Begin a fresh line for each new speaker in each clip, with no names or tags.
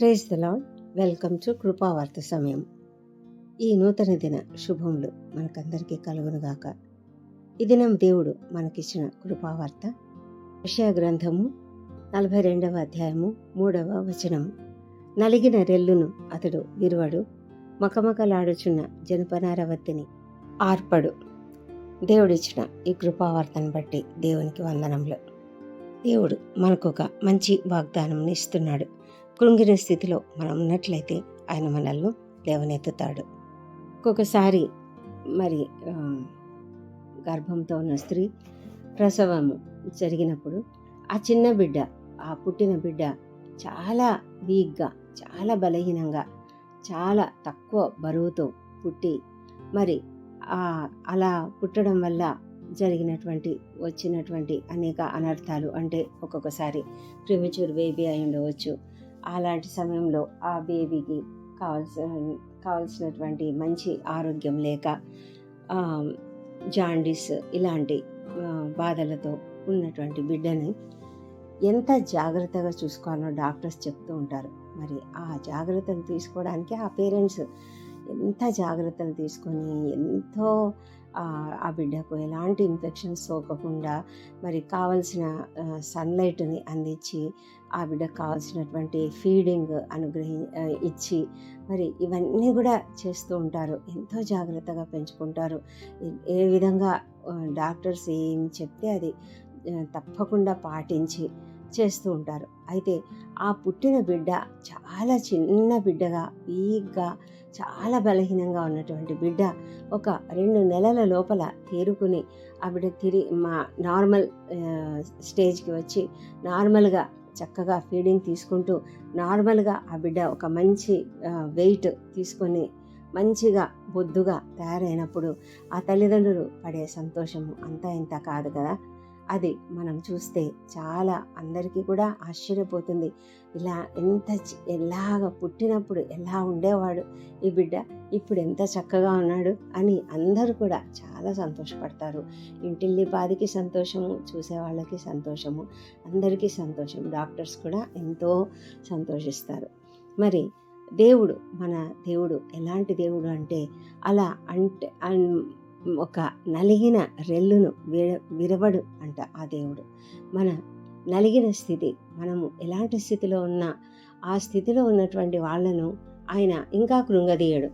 Praise the Lord welcome to కృపావార్త సమయం. ఈ నూతన దిన శుభములు మనకందరికీ కలుగునుగాక. ఈ దినం దేవుడు మనకిచ్చిన కృపావార్త విషయ గ్రంథము నలభై రెండవ అధ్యాయము మూడవ వచనము. నలిగిన రెల్లును అతడు విరువడు మకమకలాడుచున్న జనపనారవత్తిని ఆర్పడు. దేవుడిచ్చిన ఈ కృపావార్తను బట్టి దేవునికి వందనములు. దేవుడు మనకొక మంచి వాగ్దానం ఇస్తున్నాడు. కృంగిన స్థితిలో మనం ఉన్నట్లయితే ఆయన మనల్ని లేవనెత్తుతాడు. ఒక్కొక్కసారి మరి గర్భంతో ఉన్న స్త్రీ ప్రసవము జరిగినప్పుడు ఆ చిన్న బిడ్డ ఆ పుట్టిన బిడ్డ చాలా వీక్గా చాలా బలహీనంగా చాలా తక్కువ బరువుతో పుట్టి మరి అలా పుట్టడం వల్ల జరిగినటువంటి వచ్చినటువంటి అనేక అనర్థాలు అంటే ఒక్కొక్కసారి ప్రిమిచ్యూర్ బేబీ అయి ఉండవచ్చు అలాంటి సమయంలో ఆ బేబీకి కావాల్సిన కావాల్సినటువంటి మంచి ఆరోగ్యం లేక జాండీస్ ఇలాంటి బాధలతో ఉన్నటువంటి బిడ్డని ఎంత జాగ్రత్తగా చూసుకోవాలో డాక్టర్స్ చెప్తూ ఉంటారు. మరి ఆ జాగ్రత్తలు తీసుకోవడానికి ఆ పేరెంట్స్ ఎంత జాగ్రత్తలు తీసుకొని ఎంతో ఆ ఆ బిడ్డకు ఎలాంటి ఇన్ఫెక్షన్స్ సోకకుండా మరి కావలసిన సన్లైట్ని అందించి ఆ కావాల్సినటువంటి ఫీడింగ్ అనుగ్రహి ఇచ్చి మరి ఇవన్నీ కూడా చేస్తూ ఉంటారు. ఎంతో జాగ్రత్తగా పెంచుకుంటారు. ఏ- విధంగా డాక్టర్స్ ఏం చెప్తే అది తప్పకుండా పాటించి చేస్తూ ఉంటారు. అయితే ఆ పుట్టిన బిడ్డ చాలా చిన్న బిడ్డగా వీక్గా చాలా బలహీనంగా ఉన్నటువంటి బిడ్డ ఒక రెండు నెలల లోపల తేరుకుని ఆ బిడ్డ తిరిగి మా నార్మల్ స్టేజ్కి వచ్చి నార్మల్గా చక్కగా ఫీడింగ్ తీసుకుంటూ నార్మల్గా ఆ బిడ్డ ఒక మంచి వెయిట్ తీసుకొని మంచిగా బొద్దుగా తయారైనప్పుడు ఆ తల్లిదండ్రులు పడే సంతోషము అంతా ఇంత కాదు కదా. అది మనం చూస్తే చాలా అందరికీ కూడా ఆశ్చర్యపోతుంది. ఇలా ఎంత చి- ఎలాగ పుట్టినప్పుడు ఎలా ఉండేవాడు ఈ బిడ్డ ఇప్పుడు ఎంత చక్కగా ఉన్నాడు అని అందరూ కూడా చాలా సంతోషపడతారు. ఇంటిల్లి పాదికి సంతోషము చూసే వాళ్ళకి సంతోషము అందరికీ సంతోషం డాక్టర్స్ కూడా ఎంతో సంతోషిస్తారు. మరి దేవుడు మన దేవుడు ఎలాంటి దేవుడు అంటే అలా అంటే అన్- ఒక నలిగిన రెల్లును విర విరవడు అంట ఆ దేవుడు. మన నలిగిన స్థితి మనము ఎలాంటి స్థితిలో ఉన్నా ఆ స్థితిలో ఉన్నటువంటి వాళ్ళను ఆయన ఇంకా కృంగదీయడు.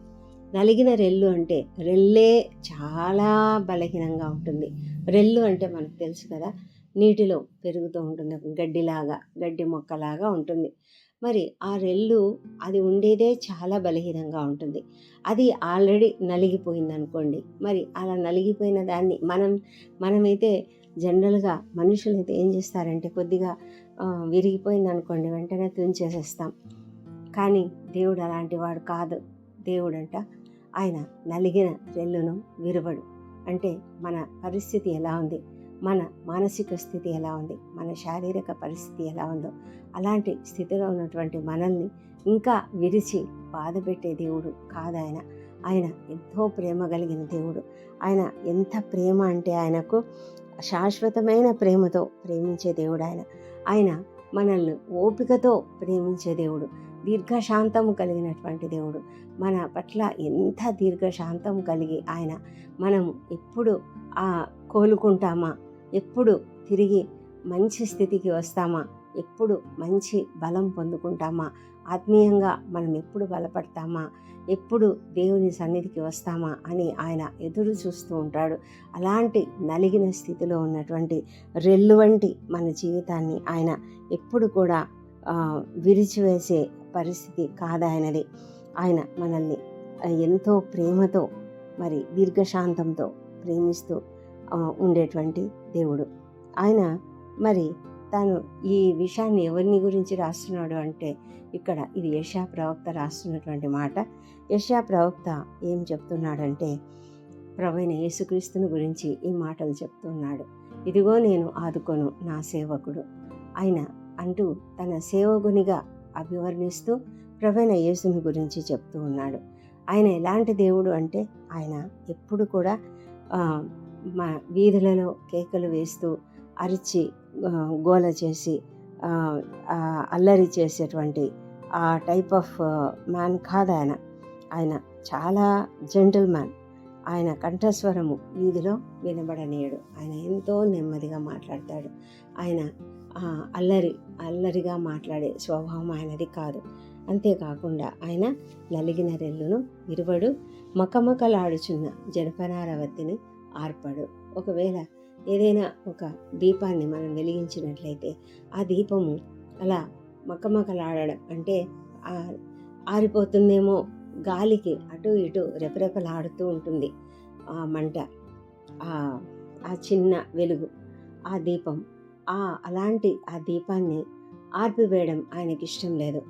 నలిగిన రెల్లు అంటే రెల్లే చాలా బలహీనంగా ఉంటుంది. రెల్లు అంటే మనకు తెలుసు కదా నీటిలో పెరుగుతూ ఉంటుంది గడ్డిలాగా గడ్డి మొక్కలాగా ఉంటుంది. మరి ఆ రెల్లు అది ఉండేదే చాలా బలహీనంగా ఉంటుంది. అది ఆల్రెడీ నలిగిపోయింది అనుకోండి మరి అలా నలిగిపోయిన దాన్ని మనం మనమైతే జనరల్గా మనుషులైతే ఏం చేస్తారంటే కొద్దిగా విరిగిపోయింది అనుకోండి వెంటనే తుంచేసేస్తాం. కానీ దేవుడు అలాంటి వాడు కాదు. దేవుడంట ఆయన నలిగిన రెల్లును విరవడు. అంటే మన పరిస్థితి ఎలా ఉంది? మన మానసిక స్థితి ఎలా ఉంది? మన శారీరక పరిస్థితి ఎలా ఉందో అలాంటి స్థితిలో ఉన్నటువంటి మనల్ని ఇంకా విరిచి బాధపెట్టే దేవుడు కాదాయన. ఆయన ఎంతో ప్రేమ కలిగిన దేవుడు. ఆయన ఎంత ప్రేమ అంటే ఆయనకు శాశ్వతమైన ప్రేమతో ప్రేమించే దేవుడు ఆయన. ఆయన మనల్ని ఓపికతో ప్రేమించే దేవుడు. దీర్ఘశాంతము కలిగినటువంటి దేవుడు. మన పట్ల ఎంత దీర్ఘశాంతం కలిగి ఆయన మనము ఎప్పుడు ఆ కోలుకుంటామా? ఎప్పుడు తిరిగి మంచి స్థితికి వస్తామా? ఎప్పుడు మంచి బలం పొందుకుంటామా? ఆత్మీయంగా మనం ఎప్పుడు బలపడతామా? ఎప్పుడు దేవుని సన్నిధికి వస్తామా? అని ఆయన ఎదురు చూస్తూ ఉంటాడు. అలాంటి నలిగిన స్థితిలో ఉన్నటువంటి రెల్లు వంటి మన జీవితాన్ని ఆయన ఎప్పుడు కూడా విరిచివేసే పరిస్థితి కాదాయనది ఆయన మనల్ని ఎంతో ప్రేమతో మరి దీర్ఘశాంతంతో ప్రేమిస్తూ ఉండేటువంటి దేవుడు. ఆయన మరి తాను ఈ విషయాన్ని ఎవరిని గురించి రాస్తున్నాడు అంటే ఇక్కడ ఇది యశా ప్రవక్త రాస్తున్నటువంటి మాట. యశా ప్రవక్త ఏం చెప్తున్నాడంటే ప్రవైన యేసుక్రీస్తుని గురించి ఈ మాటలు చెప్తున్నాడు. ఇదిగో నేను ఆదుకొను నా సేవకుడు. ఆయన అంటూ తన సేవకునిగా అభివర్ణిస్తూ ప్రవీణ యేసుని గురించి చెప్తూ ఉన్నాడు. ఆయన ఎలాంటి దేవుడు అంటే ఆయన ఎప్పుడు కూడా మా వీధులలో కేకలు వేస్తూ అరిచి గోల చేసి అల్లరి చేసేటువంటి ఆ టైప్ ఆఫ్ మ్యాన్ కాదు ఆయన ఆయన చాలా జెంటిల్ మ్యాన్. ఆయన కంఠస్వరము వీధిలో వినబడనీయడు. ఆయన ఎంతో నెమ్మదిగా మాట్లాడతాడు. ఆయన అల్లరి అల్లరిగా మాట్లాడే స్వభావం ఆయనది కాదు. అంతేకాకుండా ఆయన నలిగిన రెల్లును విరువడు మకమకలాడుచున్న జనపనారవత్తిని ఆర్పడు. ఒకవేళ ఏదైనా ఒక దీపాన్ని మనం వెలిగించినట్లయితే ఆ దీపము అలా మకమకలాడడం అంటే ఆరిపోతుందేమో గాలికి అటు ఇటు రెపరెపలాడుతూ ఉంటుంది ఆ మంట ఆ చిన్న వెలుగు ఆ దీపం. ఆ అలాంటి ఆ దీపాన్ని ఆర్పివేయడం ఆయనకి ఇష్టం లేదు.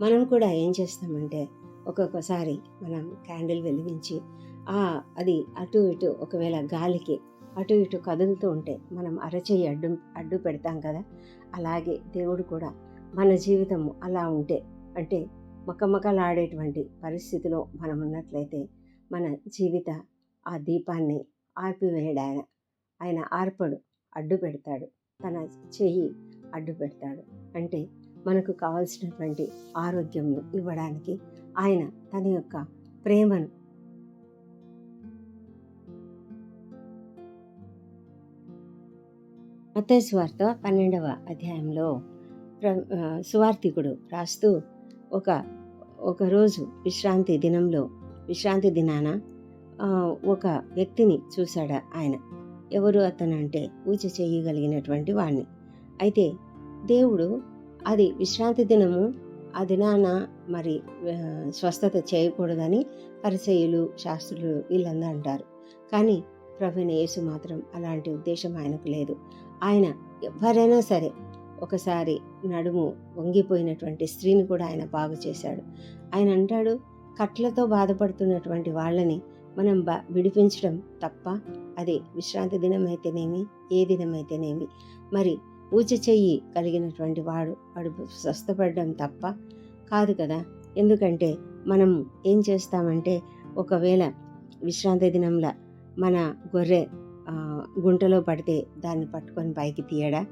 మనం కూడా ఏం చేస్తామంటే ఒక్కొక్కసారి మనం క్యాండిల్ వెలిగించి అది అటు ఇటు ఒకవేళ గాలికి అటు ఇటు కదులుతూ ఉంటే మనం అరచేయి అడ్డు అడ్డు పెడతాం కదా. అలాగే దేవుడు కూడా మన జీవితము అలా ఉంటే అంటే మకమకలాడేటువంటి పరిస్థితిలో మనం ఉన్నట్లయితే మన జీవిత ఆ దీపాన్ని ఆర్పివేయడు ఆయన ఆయన ఆర్పడు అడ్డు పెడతాడు తన చెయ్యి అడ్డు పెడతాడు. అంటే మనకు కావలసినటువంటి ఆరోగ్యంను ఇవ్వడానికి ఆయన తన యొక్క ప్రేమను మత్తయి సువార్త పన్నెండవ అధ్యాయంలో ప్ర- సువార్థికుడు రాస్తూ ఒక ఒకరోజు విశ్రాంతి దినంలో విశ్రాంతి దినాన ఒక వ్యక్తిని చూశాడు ఆయన. ఎవరు అతను అంటే పూజ చేయగలిగినటువంటి వాడిని అయితే దేవుడు అది విశ్రాంతి దినము ఆ దినాన మరి స్వస్థత చేయకూడదని పరిచయులు శాస్త్రులు వీళ్ళందరూ అంటారు. కానీ ప్రవీణ యేసు మాత్రం అలాంటి ఉద్దేశం ఆయనకు లేదు. ఆయన ఎవరైనా సరే ఒకసారి నడుము వంగిపోయినటువంటి స్త్రీని కూడా ఆయన బాగు చేశాడు. ఆయన అంటాడు కట్లతో బాధపడుతున్నటువంటి వాళ్ళని మనం బ విడిపించడం తప్ప అది విశ్రాంతి దినం అయితేనేమి ఏ దినమైతేనేమి? మరి ఊచ చెయ్యి కలిగినటువంటి వాడు వాడు స్వస్థపడడం తప్ప కాదు కదా? ఎందుకంటే మనం ఏం చేస్తామంటే ఒకవేళ విశ్రాంతి దినంలో మన గొర్రె గుంటలో పడితే దాన్ని పట్టుకొని పైకి తీయడా?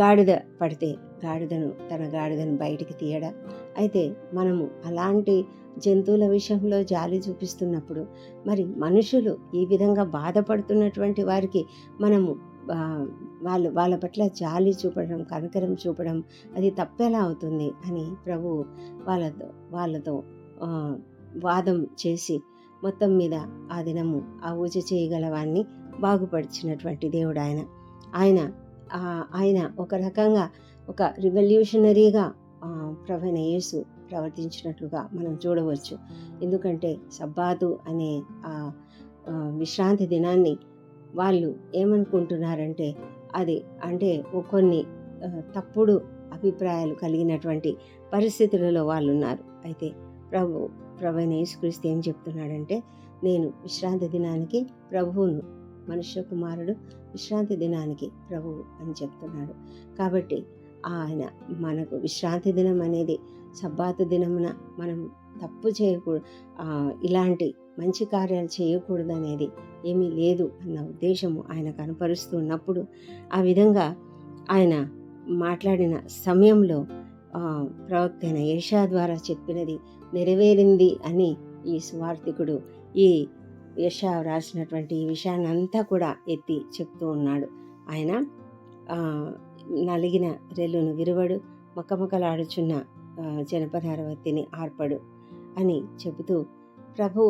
గాడిద పడితే గాడిదను తన గాడిదను బయటికి తీయడా? అయితే మనము అలాంటి జంతువుల విషయంలో జాలి చూపిస్తున్నప్పుడు మరి మనుషులు ఈ విధంగా బాధపడుతున్నటువంటి వారికి మనము వాళ్ళు వాళ్ళ పట్ల జాలి చూపడం కనకరం చూపడం అది తప్పేలా అవుతుంది అని ప్రభు వాళ్ళతో వాళ్ళతో వాదం చేసి మొత్తం మీద ఆ దినము ఆ ఊజ చేయగలవాన్ని బాగుపరిచినటువంటి దేవుడు ఆయన ఆయన ఆయన ఒక రకంగా ఒక రివల్యూషనరీగా ప్రవీణ యేసు ప్రవర్తించినట్లుగా మనం చూడవచ్చు. ఎందుకంటే సబ్బాతు అనే ఆ విశ్రాంతి దినాన్ని వాళ్ళు ఏమనుకుంటున్నారంటే అది అంటే కొన్ని తప్పుడు అభిప్రాయాలు కలిగినటువంటి పరిస్థితులలో వాళ్ళు ఉన్నారు అయితే ప్రభు ప్రవీణ యేసుక్రీస్తు ఏం చెప్తున్నాడంటే నేను విశ్రాంతి దినానికి ప్రభువును మనుష్య కుమారుడు విశ్రాంతి దినానికి ప్రభువు అని చెప్తున్నాడు. కాబట్టి ఆయన మనకు విశ్రాంతి దినం అనేది సబ్బాత దినమున మనం తప్పు చేయకూడదు ఇలాంటి మంచి కార్యాలు చేయకూడదు అనేది ఏమీ లేదు అన్న ఉద్దేశము ఆయన కనపరుస్తున్నప్పుడు ఆ విధంగా ఆయన మాట్లాడిన సమయంలో ప్రవక్త అయిన ఏషా ద్వారా చెప్పినది నెరవేరింది అని ఈ సువార్థికుడు ఈ యశ రాసినటువంటి ఈ విషయాన్ని అంతా కూడా ఎత్తి చెప్తూ ఉన్నాడు. ఆయన నలిగిన రెల్లును విరువడు మకమకలాడుచున్న జనపదారవత్తిని ఆర్పడు అని చెబుతూ ప్రభు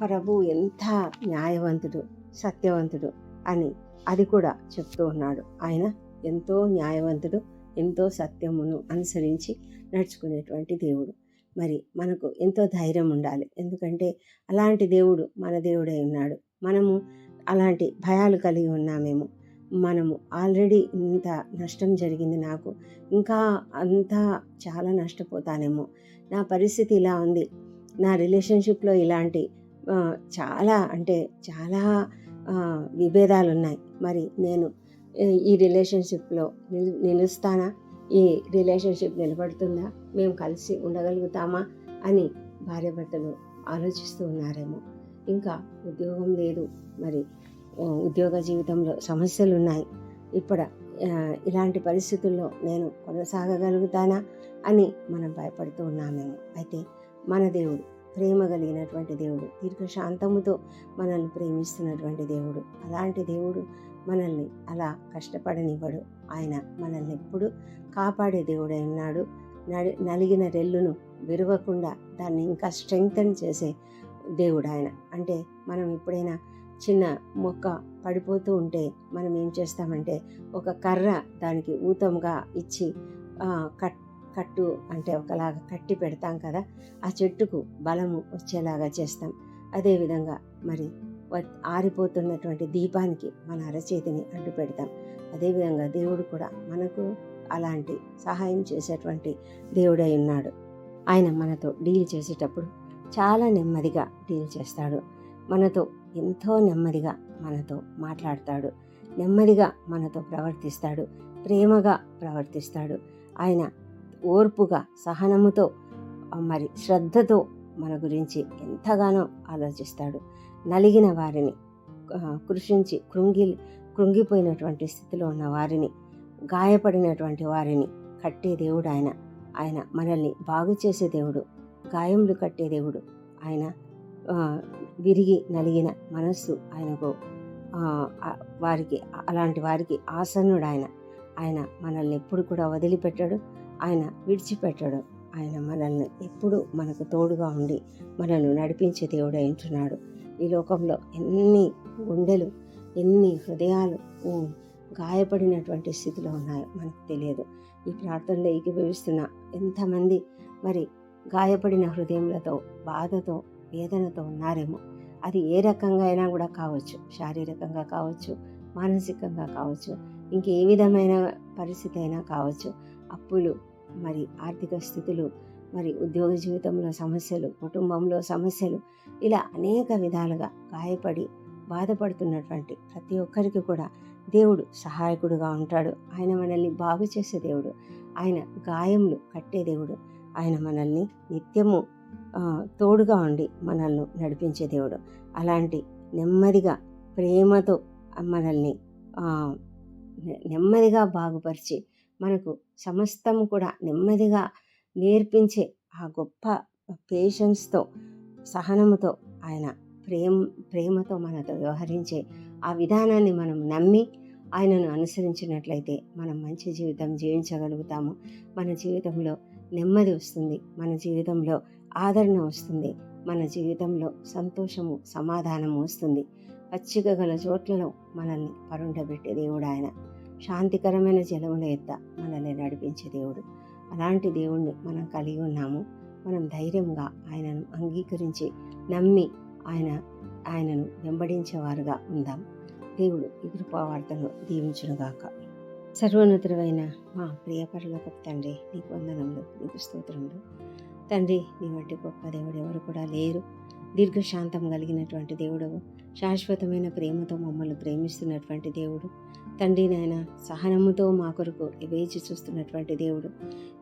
ప్రభు ఎంత న్యాయవంతుడు సత్యవంతుడు అని అది కూడా చెప్తూ ఉన్నాడు. ఆయన ఎంతో న్యాయవంతుడు ఎంతో సత్యమును అనుసరించి నడుచుకునేటువంటి దేవుడు. మరి మనకు ఎంతో ధైర్యం ఉండాలి. ఎందుకంటే అలాంటి దేవుడు మన దేవుడై ఉన్నాడు. మనము అలాంటి భయాలు కలిగి ఉన్నామేమో. మనము ఆల్రెడీ ఇంత నష్టం జరిగింది నాకు. ఇంకా అంతా చాలా నష్టపోతానేమో. నా పరిస్థితి ఇలా ఉంది. నా రిలేషన్షిప్లో ఇలాంటి చాలా అంటే చాలా విభేదాలు ఉన్నాయి మరి నేను ఈ- ఈ రిలేషన్షిప్లో నిలు- నిలుస్తానా? ఈ రిలేషన్షిప్ నిలబడుతుందా? మేము కలిసి ఉండగలుగుతామా? అని భార్యాభర్తలు ఆలోచిస్తూ ఉన్నారేమో. ఇంకా ఉద్యోగం లేదు. మరి ఉద్యోగ జీవితంలో సమస్యలు ఉన్నాయి ఇప్పుడు ఇలాంటి పరిస్థితుల్లో నేను కొనసాగగలుగుతానా అని మనం భయపడుతూ ఉన్నామేమో. అయితే మన దేవుడు ప్రేమ కలిగినటువంటి దేవుడు దీర్ఘశాంతముతో మనల్ని ప్రేమిస్తున్నటువంటి దేవుడు అలాంటి దేవుడు మనల్ని అలా కష్టపడనివ్వడు. ఆయన మనల్ని ఎప్పుడు కాపాడే దేవుడై ఉన్నాడు నడి నలిగిన రెల్లును విరవకుండా దాన్ని ఇంకా స్ట్రెంగ్తన్ చేసే దేవుడు ఆయన. అంటే మనం ఎప్పుడైనా చిన్న మొక్క పడిపోతూ ఉంటే మనం ఏం చేస్తామంటే ఒక కర్ర దానికి ఊతంగా ఇచ్చి కట్ కట్టు అంటే ఒకలాగా కట్టి పెడతాం కదా ఆ చెట్టుకు బలము వచ్చేలాగా చేస్తాం. అదేవిధంగా మరి ఆరిపోతున్నటువంటి దీపానికి మన అరచేతిని అడ్డు పెడతాం అదేవిధంగా దేవుడు కూడా మనకు అలాంటి సహాయం చేసేటువంటి దేవుడై ఉన్నాడు. ఆయన మనతో డీల్ చేసేటప్పుడు చాలా నెమ్మదిగా డీల్ చేస్తాడు. మనతో ఎంతో నెమ్మదిగా మనతో మాట్లాడతాడు. నెమ్మదిగా మనతో ప్రవర్తిస్తాడు. ప్రేమగా ప్రవర్తిస్తాడు. ఆయన ఓర్పుగా సహనముతో మరి శ్రద్ధతో మన గురించి ఎంతగానో ఆలోచిస్తాడు. నలిగిన వారిని కృషించి కృంగి కృంగిపోయినటువంటి స్థితిలో ఉన్న వారిని గాయపడినటువంటి వారిని కట్టే దేవుడు ఆయన. ఆయన మనల్ని బాగు చేసే దేవుడు గాయములు కట్టే దేవుడు ఆయన. విరిగి నలిగిన మనస్సు ఆయనకు వారికి అలాంటి వారికి ఆసన్నుడు ఆయన. ఆయన మనల్ని ఎప్పుడు కూడా వదిలిపెట్టాడు ఆయన విడిచిపెట్టాడు. ఆయన మనల్ని ఎప్పుడు మనకు తోడుగా ఉండి మనల్ని నడిపించే దేవుడు ఉంటున్నాడు. ఈ లోకంలో ఎన్ని గుండెలు ఎన్ని హృదయాలు గాయపడినటువంటి స్థితిలో ఉన్నాయో మనకు తెలియదు. ఈ ప్రార్థనలో ఏకీభవిస్తున్న ఎంతమంది మరి గాయపడిన హృదయములతో బాధతో వేదనతో ఉన్నారేమో. అది ఏ రకంగా అయినా కూడా కావచ్చు. శారీరకంగా కావచ్చు మానసికంగా కావచ్చు ఇంకే విధమైన పరిస్థితి అయినా కావచ్చు. అప్పులు మరి ఆర్థిక స్థితులు మరి ఉద్యోగ జీవితంలో సమస్యలు కుటుంబంలో సమస్యలు ఇలా అనేక విధాలుగా గాయపడి బాధపడుతున్నటువంటి ప్రతి ఒక్కరికి కూడా దేవుడు సహాయకుడుగా ఉంటాడు. ఆయన మనల్ని బాగు చేసే దేవుడు. ఆయన గాయములు కట్టే దేవుడు. ఆయన మనల్ని నిత్యము తోడుగా ఉండి మనల్ని నడిపించే దేవుడు. అలాంటి నెమ్మదిగా ప్రేమతో మనల్ని నెమ్మదిగా బాగుపరిచి మనకు సమస్తము కూడా నెమ్మదిగా నేర్పించే ఆ గొప్ప పేషెన్స్తో సహనముతో ఆయన ప్రేమ ప్రేమతో మనతో వ్యవహరించే ఆ విధానాన్ని మనం నమ్మి ఆయనను అనుసరించినట్లయితే మనం మంచి జీవితం జీవించగలుగుతాము. మన జీవితంలో నెమ్మది వస్తుంది. మన జీవితంలో ఆదరణ వస్తుంది. మన జీవితంలో సంతోషము సమాధానము వస్తుంది. పచ్చిక గల చోట్లలో మనల్ని పరుండబెట్టే దేవుడు ఆయన. శాంతికరమైన జలముల ఎత్త మనల్ని నడిపించే దేవుడు. అలాంటి దేవుణ్ణి మనం కలిగి ఉన్నాము. మనం ధైర్యంగా ఆయనను అంగీకరించి నమ్మి ఆయన ఆయనను వెంబడించేవారుగా ఉందాం. దేవుడు ఈ కృపావార్తను దీవించునుగాక. సర్వోన్నతుడైన మా ప్రియ తండ్రి నీకు వందనములు నీకు స్తోత్రములు. తండ్రి నీ వంటి గొప్ప దేవుడు ఎవరు కూడా లేరు. దీర్ఘశాంతం కలిగినటువంటి దేవుడవు శాశ్వతమైన ప్రేమతో మమ్మల్ని ప్రేమిస్తున్నటువంటి దేవుడు. తండ్రి నాయన సహనముతో మా కొరకు వేచి చూస్తున్నటువంటి దేవుడు.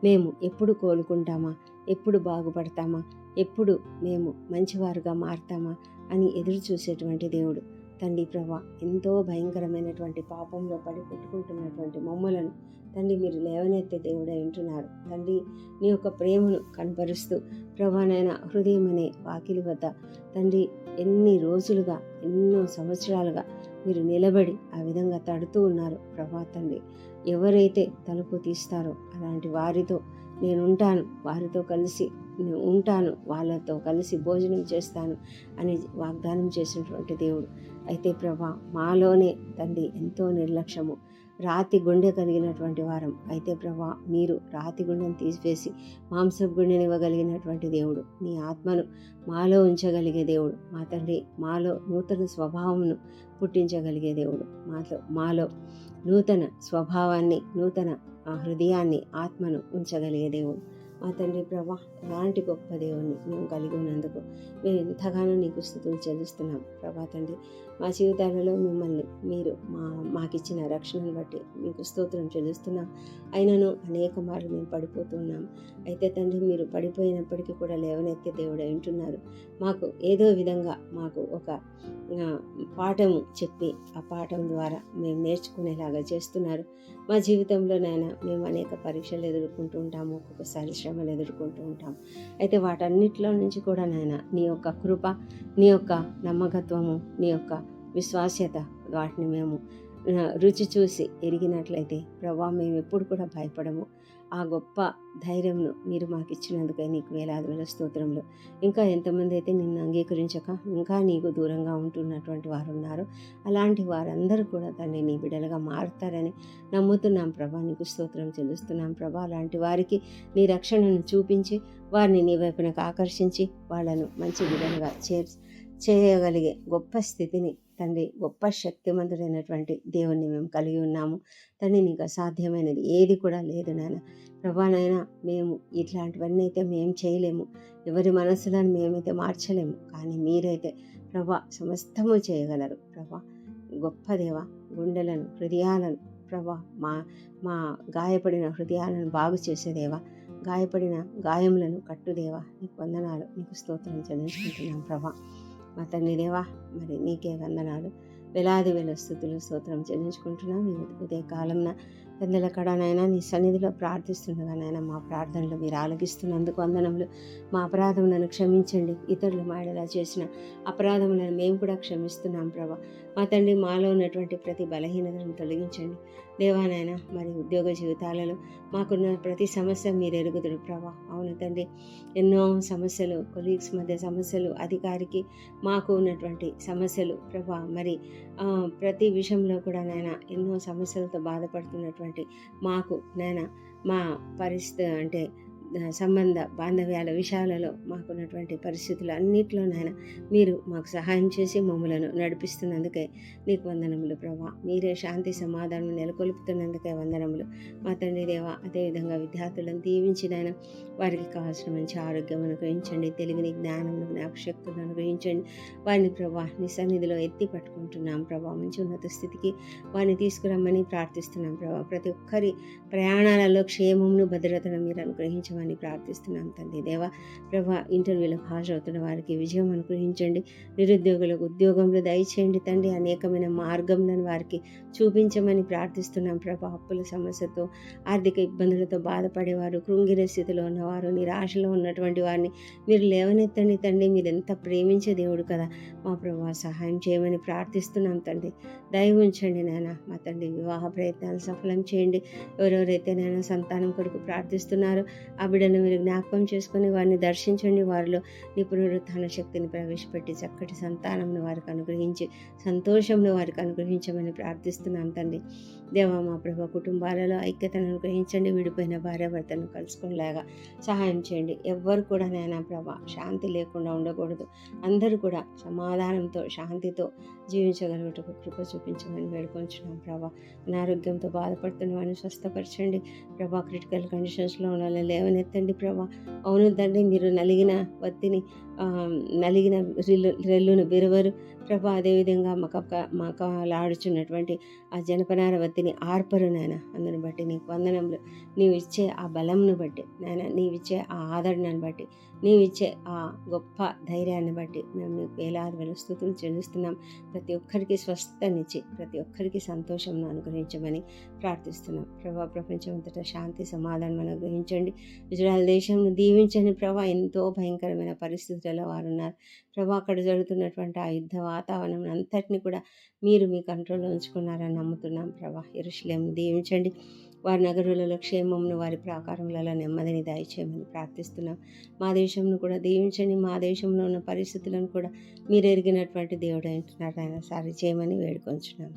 మేము ఎప్పుడు కోలుకుంటామా? ఎప్పుడు బాగుపడతామా? ఎప్పుడు మేము మంచివారుగా మారుతామా? అని ఎదురు చూసేటువంటి దేవుడు. తండ్రి ప్రభా ఎంతో భయంకరమైనటువంటి పాపంలో పడి కొట్టుకుంటున్నటువంటి మమ్మలను తండ్రి మీరు లేవనెత్తే దేవుడై ఉంటున్నారు. తండ్రి నీ యొక్క ప్రేమను కనపరుస్తూ ప్రభానైన హృదయం అనే వాకిలి వద్ద తండ్రి ఎన్ని రోజులుగా ఎన్నో సంవత్సరాలుగా మీరు నిలబడి ఆ విధంగా తడుతూ ఉన్నారు ప్రభా తండ్రి. ఎవరైతే తలుపు తీస్తారో అలాంటి వారితో నేను ఉంటాను వారితో కలిసి నేను ఉంటాను వాళ్ళతో కలిసి భోజనం చేస్తాను అని వాగ్దానం చేసినటువంటి దేవుడు. అయితే ప్రభా మాలోనే తండ్రి ఎంతో నిర్లక్ష్యము. రాతి గుండె కలిగినటువంటి వారం. అయితే ప్రభా మీరు రాతి గుండెను తీసివేసి మాంసపు గుండెని ఇవ్వగలిగినటువంటి దేవుడు. నీ ఆత్మను మాలో ఉంచగలిగే దేవుడు. మా తండ్రి మాలో నూతన స్వభావంను పుట్టించగలిగే దేవుడు. మాతో మాలో నూతన స్వభావాన్ని నూతన ఆ హృదయాన్ని ఆత్మను ఉంచగలిగే దేవుడు. మా తండ్రి ప్రభా అలాంటి గొప్ప దేవుణ్ణి మేము కలిగి ఉన్నందుకు మేము ఎంతగానో నీకు స్థుతులు చెల్లిస్తున్నాం. ప్రభా తండ్రి మా జీవితాలలో మిమ్మల్ని మీరు మా మాకిచ్చిన రక్షణను బట్టి మీకు స్తోత్రం చెల్లిస్తున్నాం. అయినను అనేక మార్లు మేము పడిపోతున్నాం. అయితే తండ్రి మీరు పడిపోయినప్పటికీ కూడా లేవనెత్తే దేవుడు వింటున్నారు మాకు ఏదో విధంగా మాకు ఒక పాఠము చెప్పి ఆ పాఠం ద్వారా మేము నేర్చుకునేలాగా చేస్తున్నారు. మా జీవితంలోనైనా మేము అనేక పరీక్షలు ఎదుర్కొంటూ ఉంటాము ఒక్కొక్కసారి శ్రమలు ఎదుర్కొంటూ ఉంటాం. అయితే వాటన్నిటిలో నుంచి కూడా నాయన నీ యొక్క కృప నీ యొక్క నమ్మకత్వము నీ యొక్క విశ్వాస్యత వాటిని మేము రుచి చూసి ఎరిగినట్లయితే ప్రభా మేము ఎప్పుడు కూడా భయపడము. ఆ గొప్ప ధైర్యంను మీరు మాకు ఇచ్చినందుకే నీకు వేలాది వేల స్తోత్రములు. ఇంకా ఎంతమంది అయితే నిన్ను అంగీకరించక ఇంకా నీకు దూరంగా ఉంటున్నటువంటి వారు ఉన్నారు అలాంటి వారందరూ కూడా తండ్రి నీ బిడ్డలుగా మారుతారని నమ్ముతున్నాం ప్రభా. నీకు స్తోత్రం చెల్లిస్తున్నాం ప్రభా. అలాంటి వారికి నీ రక్షణను చూపించి వారిని నీ వైపునకు ఆకర్షించి వాళ్ళను మంచి బిడ్డలుగా చేర్ చేయగలిగే గొప్ప స్థితిని తండ్రి గొప్ప శక్తిమంతుడైనటువంటి దేవుణ్ణి మేము కలిగి ఉన్నాము. తండ్రి నీకు అసాధ్యమైనది ఏది కూడా లేదు నాయన. ప్రభానైనా మేము ఇట్లాంటివన్నీ అయితే మేము చేయలేము. ఎవరి మనసులను మేమైతే మార్చలేము. కానీ మీరైతే ప్రభా సమస్తము చేయగలరు. ప్రభా గొప్ప దేవ గుండెలను హృదయాలను ప్రభా మా మా గాయపడిన హృదయాలను బాగు చేసేదేవా గాయపడిన గాయములను కట్టుదేవా నీకు వందనాలు నీకు స్తోత్రం చెల్లించుకుంటున్నాం ప్రభా. మా తండ్రి దేవా మరి నీకే వందనాలు. వేలాది వేల స్థుతులు స్తోత్రం చెల్లించుకుంటున్నాం. ఈ ఉదయ కాలంన పెద్దల కడనైనా నీ సన్నిధిలో ప్రార్థిస్తుండగానైనా మా ప్రార్థనలు మీరు ఆలగిస్తున్నందుకు వందనములు. మా అపరాధములను క్షమించండి. ఇతరులు మాడలా చేసిన అపరాధములను మేము కూడా క్షమిస్తున్నాం ప్రభా. మా తండ్రి మాలో ఉన్నటువంటి ప్రతి బలహీనతను తొలగించండి. దేవానాయన మరి ఉద్యోగ జీవితాలలో మాకున్న ప్రతి సమస్య మీరు ఎరుగుతుడు ప్రభా. అవును తండ్రి ఎన్నో సమస్యలు కొలీగ్స్ మధ్య సమస్యలు అధికారికి మాకు ఉన్నటువంటి సమస్యలు ప్రభా. మరి ప్రతి విషయంలో కూడా నాయన ఎన్నో సమస్యలతో బాధపడుతున్నటువంటి మాకు నాయన మా పరిస్థితి అంటే సంబంధ బాంధవ్యాల విషయాలలో మాకున్నటువంటి పరిస్థితులు అన్నిట్లో మీరు మాకు సహాయం చేసి మమ్మలను నడిపిస్తున్నందుకే నీకు వందనములు ప్రభా. మీరే శాంతి సమాధానం నెలకొల్పుతున్నందుకే వందనములు. మా తండ్రి దేవ అదేవిధంగా విద్యార్థులను దీవించినైనా వారికి కావాల్సిన మంచి ఆరోగ్యం అనుగ్రహించండి. తెలివిని జ్ఞానమును జ్ఞాపశక్తులను అనుగ్రహించండి. వారిని ప్రభా నీ సన్నిధిలో ఎత్తి పట్టుకుంటున్నాం ప్రభా. మంచి ఉన్నత స్థితికి వారిని తీసుకురమ్మని ప్రార్థిస్తున్నాం ప్రభా. ప్రతి ఒక్కరి ప్రయాణాలలో క్షేమమును భద్రతను మీరు అనుగ్రహించమని ప్రార్థిస్తున్నాం తండ్రి. దేవా ప్రభా పాస్ హాజరవుతున్న వారికి విజయం అనుగ్రహించండి. నిరుద్యోగులకు ఉద్యోగంలో దయచేయండి తండ్రి. అనేకమైన మార్గంలను వారికి చూపించమని ప్రార్థిస్తున్నాం. ప్రభా అప్పుల సమస్యతో ఆర్థిక ఇబ్బందులతో బాధపడేవారు కృంగిన స్థితిలో ఉన్నవారు నిరాశలో ఉన్నటువంటి వారిని మీరు లేవనెత్తండి తండ్రి. మీరు ఎంత ప్రేమించే దేవుడు కదా మా ప్రభా సహాయం చేయమని ప్రార్థిస్తున్నాం తండ్రి. దయ ఉంచండి నాయన మా తండ్రి వివాహ ప్రయత్నాలు సఫలం చేయండి. ఎవరెవరైతే నాయన సంతానం కొరకు ప్రార్థిస్తున్నారో. ఆ బిడ్డను మీరు జ్ఞాపకం చేసుకొని వారిని దర్శించండి. వారిలో నిపుణుత్న శక్తిని ప్రవేశపెట్టి చక్కటి సంతానంను వారికి అనుగ్రహించి సంతోషంను వారికి అనుగ్రహించమని ప్రార్థిస్తున్నాం తండ్రి. దేవా మా ప్రభ కుటుంబాలలో ఐక్యతను అనుగ్రహించండి. విడిపోయిన భార్యాభర్తను కలుసుకునేలాగా సహాయం చేయండి. ఎవ్వరు కూడా నాయన ప్రభా శాంతి లేకుండా ఉండకూడదు. అందరూ కూడా సమాధానంతో శాంతితో జీవించగలుగుటకు కృప చూపించమని వేడుకొంచున్నాం ప్రభా. అనారోగ్యంతో బాధపడుతున్న వారిని స్వస్థపరచండి. ప్రభా క్రిటికల్ కండిషన్స్లో ఉన్న లేవని లేవనెత్తండి ప్రభా. అవును తండ్రి మీరు నలిగిన వత్తిని నలిగిన రిల్లు రెల్లును బిరవరు ప్రభా అదేవిధంగా మక మకలాడుచున్నటువంటి ఆ జనపనార వత్తిని ఆర్పరు నాయన. అందుని బట్టి నీకు వందనములు. నీవు ఇచ్చే ఆ బలంను బట్టి నాయన నీవిచ్చే ఆ ఆదరణను బట్టి నీవిచ్చే ఆ గొప్ప ధైర్యాన్ని బట్టి మేము నీకు వేలాది వేల స్థుతులు చెల్లిస్తున్నాం. ప్రతి ఒక్కరికి స్వస్థతనిచ్చి ప్రతి ఒక్కరికి సంతోషం అనుగ్రహించమని ప్రార్థిస్తున్నాం. ప్రభా ప్రపంచం అంతటా శాంతి సమాధానం అనుగ్రహించండి. ఇజ్రాయల్ దేశంను దీవించండి. ప్రభా ఎంతో భయంకరమైన పరిస్థితుల్లో వారు ఉన్నారు ప్రభా అక్కడ జరుగుతున్నటువంటి ఆ యుద్ధ వాతావరణం అంతటిని కూడా మీరు మీ కంట్రోల్లో ఉంచుకున్నారని నమ్ముతున్నాం ప్రభా. ఇరుషులేము దీవించండి. వారి నగరులలో క్షేమమును వారి ప్రాకారములలో నెమ్మదిని దయచేయమని ప్రార్థిస్తున్నాం. మా దేశంను కూడా దీవించండి. మా దేశంలో ఉన్న పరిస్థితులను కూడా మీరు ఎరిగినటువంటి దేవుడు అంటున్నారు ఆయన సరి చేయమని వేడుకొంచున్నాం.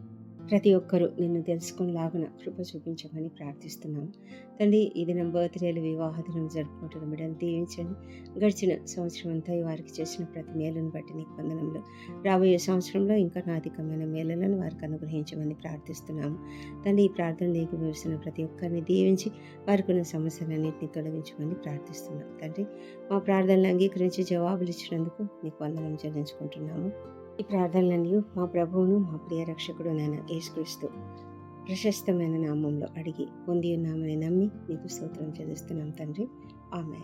ప్రతి ఒక్కరూ నిన్ను తెలుసుకునేలాగున కృప చూపించమని ప్రార్థిస్తున్నాము తండ్రి ఈ దినం బర్త్డేలు వివాహ దినం జరుపుకుంటున్న బిడ్డను దీవించండి. గడిచిన సంవత్సరం అంతా వారికి చేసిన ప్రతి మేలును బట్టి నీకు వందనములు. రాబోయే సంవత్సరంలో ఇంకా నా అధికమైన మేలులను వారికి అనుగ్రహించమని ప్రార్థిస్తున్నాము. తండ్రి ఈ ప్రార్థన నీకు వేసిన ప్రతి ఒక్కరిని దీవించి వారికి ఉన్న సమస్యలన్నింటినీ తొలగించమని ప్రార్థిస్తున్నాం. తండ్రి మా ప్రార్థనలు అంగీకరించి జవాబులు ఇచ్చినందుకు నీకు వందనం చెల్లించుకుంటున్నాము. ఈ ప్రార్థనలన్నీ మా ప్రభువును మా ప్రియ రక్షకుడు నాయన యేసుక్రీస్తు ప్రశస్తమైన నామంలో అడిగి పొంది ఉన్నామని నమ్మి నీకు స్తోత్రం చెల్లిస్తున్నాం తండ్రి. ఆమె